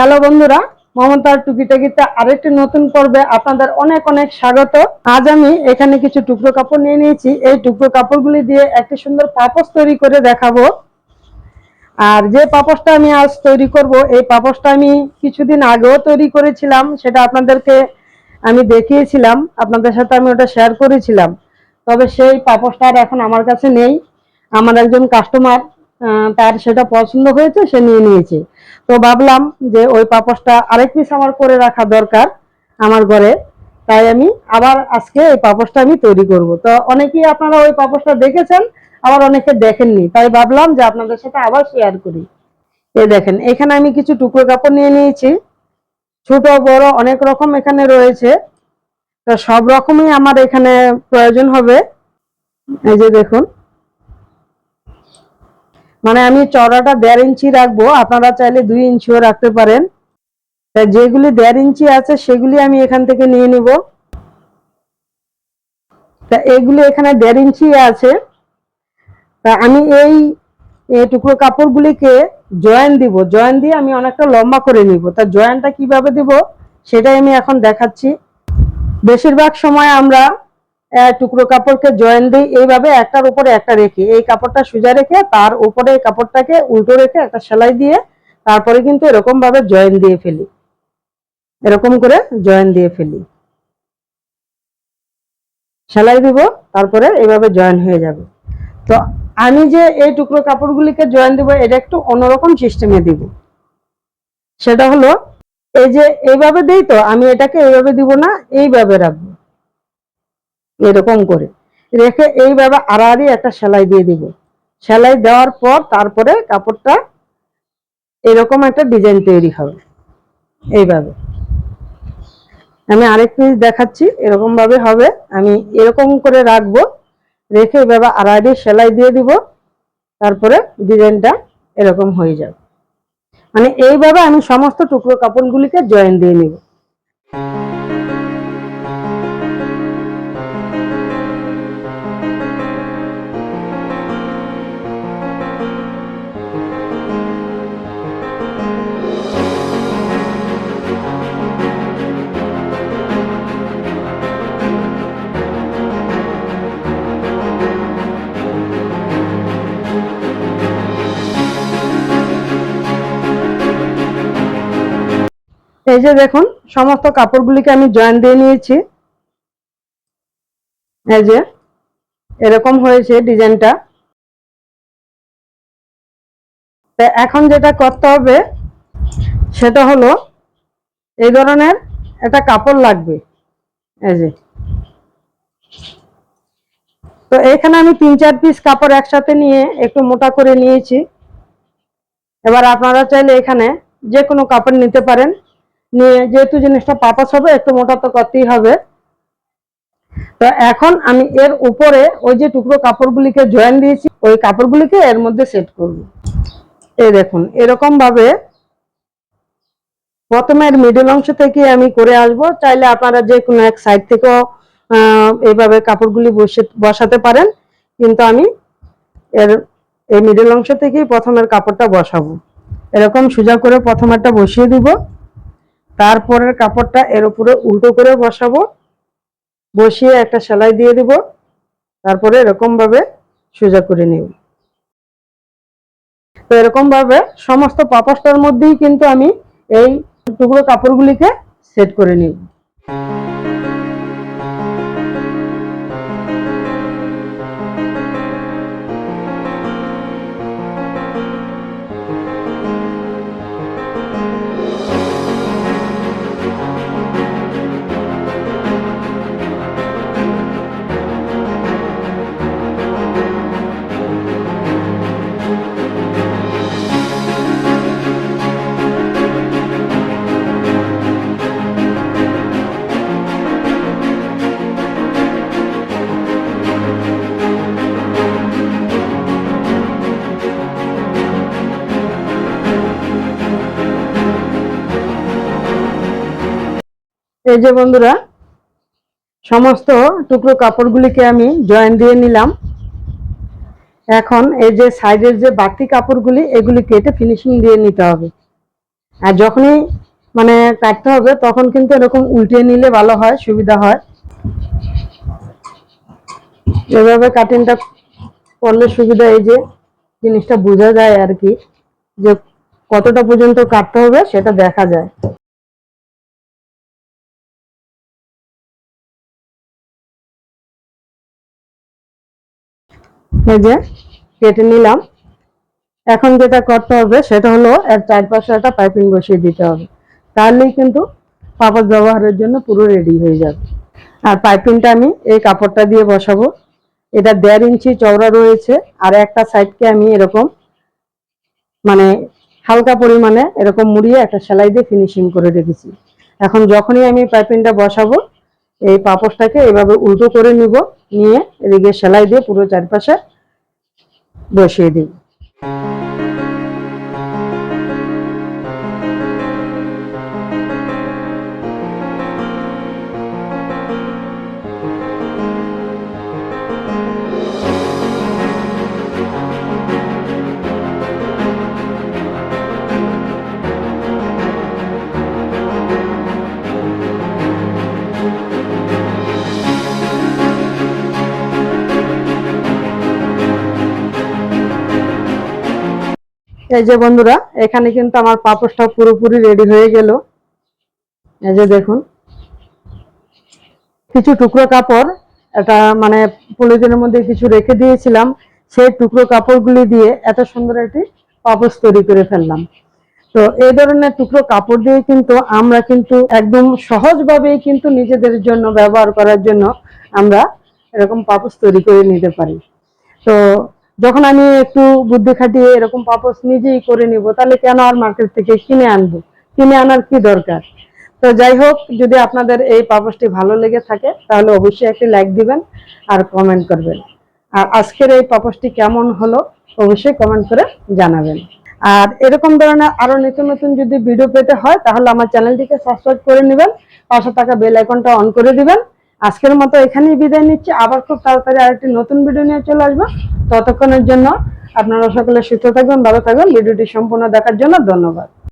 Hello বন্ধুরা, মমতার টুকিটাকিতে আরেকটি নতুন পর্বে আপনাদের অনেক অনেক স্বাগত। আজ আমি এখানে কিছু টুকরো কাপড় নিয়ে নিয়েছি। এই টুকরো কাপড়গুলি দিয়ে একটি সুন্দর পাপোশ তৈরি করে দেখাবো। আর যে পাপোশটা আমি আজ তৈরি করব, এই পাপোশটা আমি কিছুদিন আগেও তৈরি করেছিলাম, সেটা আপনাদেরকে আমি দেখিয়েছিলাম, আপনাদের সাথে আমি ওটা শেয়ার করেছিলাম। তবে সেই পাপোশটা আর এখন আমার কাছে নেই। আমার একজন কাস্টমার তার সেটা পছন্দ হয়েছে, সে নিয়ে নিয়েছে। তো ভাবলাম যে ওই পাপোশটা আরেক পিস আমার করে রাখা দরকার আমার ঘরে। তাই আমি আবার আজকে এই পাপোশটা আমি তৈরি করব। তো অনেকেই আপনারা ওই পাপোশটা দেখেছেন, আবার অনেকে দেখেননি। তাই ভাবলাম যে আপনাদের সাথে আবার শেয়ার করি। এই দেখেন, এখানে আমি কিছু টুকরো কাপড় নিয়ে নিয়েছি। ছোট, বড়, অনেক রকম এখানে রয়েছে। তো সব রকমই আমার এখানে প্রয়োজন হবে। এই যে দেখুন মানে আমি চড়াটা দেড় ইঞ্চি রাখব, আপনারা চাইলে দুই ইঞ্চিও রাখতে পারেন। তা যেগুলি দেড় ইঞ্চি আছে, সেগুলি আমি এখান থেকে নিয়ে নিব। তা এগুলি এখানে দেড় ইঞ্চি আছে। তা আমি এই টুকরো কাপড়গুলিকে জয়েন দিব। জয়েন দিয়ে আমি অনেকটা লম্বা করে নিব। তা জয়েনটা কীভাবে দিব, সেটাই আমি এখন দেখাচ্ছি। বেশিরভাগ সময় আমরা টুকরো কাপড়কে জয়েন দিই, এইভাবে একটার উপরে একটা রেখে, এই কাপড়টা সোজা রেখে, তার উপরে এই কাপড়টাকে উল্টো রেখে একটা সেলাই দিয়ে, তারপরে কিন্তু এরকম ভাবে জয়েন দিয়ে ফেলি। এরকম করে জয়েন দিয়ে ফেলি। সেলাই দিব, তারপরে এইভাবে জয়েন হয়ে যাবে। তো আমি যে এই টুকরো কাপড়গুলিকে জয়েন দিব, এটা একটু অন্যরকম সিস্টেমে দিব। সেটা হলো, এই যে এইভাবে দিই তো, আমি এটাকে এইভাবে দিব না, এইভাবে রাখব। এরকম করে। রেখে এইভাবে আড়াআড়ি একটা সেলাই দিয়ে দিব। সেলাই দেওয়ার পর তারপরে কাপড়টা এরকম একটা ডিজাইন তৈরি হবে। এইভাবে। আমি আরেক পিস দেখাচ্ছি এরকম ভাবে হবে। আমি এরকম করে রাখব, রেখে এভাবে আড়াআড়ি সেলাই দিয়ে দিব, তারপরে ডিজাইনটা এরকম হয়ে যাবে। মানে এইভাবে আমি সমস্ত টুকরো কাপড়গুলিকে জয়েন দিয়ে নিব। এই যে দেখুন, সমস্ত কাপড়গুলিকে আমি জয়েন দিয়ে নিয়েছি। এই যে, এরকম হয়েছে ডিজাইনটা। এখন যেটা করতে হবে, সেটা হলো এই ধরনের একটা কাপড় লাগবে। এই যে। তো এখানে আমি তিন চার পিস কাপড় একসাথে নিয়ে একটু মোটা করে নিয়েছি। এবার আপনারা চাইলে এখানে যে কোনো কাপড় নিতে পারেন। নিয়ে যেহেতু জিনিসটা পাপাস হবে, একটু মোটা তো করতেই হবে। তো এখন আমি এর উপরে ওই যে টুকরো কাপড়গুলিকে জয়েন দিয়েছি, ওই কাপড়গুলিকে এর মধ্যে সেট করব। এই দেখুন এরকম ভাবে প্রথমে এর মিডল অংশ থেকে আমি করে আসব। চাইলে আপনারা যে কোনো এক সাইড থেকেও এইভাবে কাপড়গুলি বসে বসাতে পারেন। কিন্তু আমি এর, এই মিডল অংশ থেকেই প্রথমের কাপড়টা বসাবো। এরকম সোজা করে প্রথমেরটা বসিয়ে দিব। তারপরের কাপড়টা এর উপরে উল্টো করে বসাবো। বসিয়ে একটা সেলাই দিয়ে দিব। তারপরে এরকমভাবে সোজা করে নেব। তো এরকম ভাবে সমস্ত পাপসটার মধ্যেই কিন্তু আমি এই টুকরো কাপড়গুলিকে সেট করে নিব। এই যে বন্ধুরা, সমস্ত টুকরো কাপড়গুলিকে আমি জয়েন দিয়ে নিলাম। এখন এই যে সাইডের যে বাড়তি কাপড়গুলি, এগুলি কেটে ফিনিশিং দিয়ে নিতে হবে। আর যখনই মানে কাটতে হবে, তখন কিন্তু এরকম উল্টিয়ে নিলে ভালো হয়, সুবিধা হয়। এভাবে কাটিংটা করলে সুবিধা এই যে জিনিসটা বোঝা যায় আর কি, যে কতটা পর্যন্ত কাটতে হবে সেটা দেখা যায়। এই যে, কেটে নিলাম। এখন যেটা করতে হবে, সেটা হলো এর চারপাশে একটা পাইপিং বসিয়ে দিতে হবে। তাহলেই কিন্তু পাপড় ব্যবহারের জন্য পুরো রেডি হয়ে যাবে। আর পাইপিংটা আমি এই কাপড়টা দিয়ে বসাবো। এটা দেড় ইঞ্চি চওড়া রয়েছে, আর একটা সাইডকে আমি এরকম মানে হালকা পরিমাণে এরকম মুড়িয়ে একটা সেলাই দিয়ে ফিনিশিং করে রেখেছি। এখন যখনই আমি পাইপিংটা বসাবো এই পাপড়টাকে এভাবে উল্টো করে নিব নিয়ে এদিকে সেলাই দিয়ে পুরো চারপাশে বসিয়ে দিই। এই যে বন্ধুরা, এখানে কিন্তু আমার পাপোশটা পুরোপুরি রেডি হয়ে গেল। এই যে দেখুন, কিছু টুকরো কাপড় এটা মানে পলিথিনের মধ্যে কিছু রেখে দিয়েছিলাম। সেই টুকরো কাপড়গুলি দিয়ে এত সুন্দর একটি পাপোশ তৈরি করে ফেললাম। তো এই ধরনের টুকরো কাপড় দিয়ে কিন্তু আমরা কিন্তু একদম সহজভাবেই কিন্তু নিজেদের জন্য ব্যবহার করার জন্য আমরা এরকম পাপোশ তৈরি করে নিতে পারি। তো যখন আমি একটু বুদ্ধি খাটিয়ে এরকম পাপোশ নিজেই করে নিব, তাহলে কেন আর মার্কেট থেকে কিনে আনব? কিনে আনার কি দরকার? তো যাই হোক, যদি আপনাদের এই পাপোশটি ভালো লেগে থাকে, তাহলে অবশ্যই একটি লাইক দিবেন আর কমেন্ট করবেন। আর আজকের এই পাপোশটি কেমন হলো, অবশ্যই কমেন্ট করে জানাবেন। আর এরকম ধরনের আরও নতুন নতুন যদি ভিডিও পেতে হয়, তাহলে আমার চ্যানেলটিকে সাবস্ক্রাইব করে নেবেন, পাশে থাকা বেল আইকনটা অন করে দিবেন। আজকের মতো এখানেই বিদায় নিচ্ছি। আবার খুব তাড়াতাড়ি আরেকটি নতুন ভিডিও নিয়ে চলে আসব। ততক্ষণের জন্য আপনারা সকলে সুস্থ থাকবেন, ভালো থাকবেন। ভিডিওটি সম্পূর্ণ দেখার জন্য ধন্যবাদ।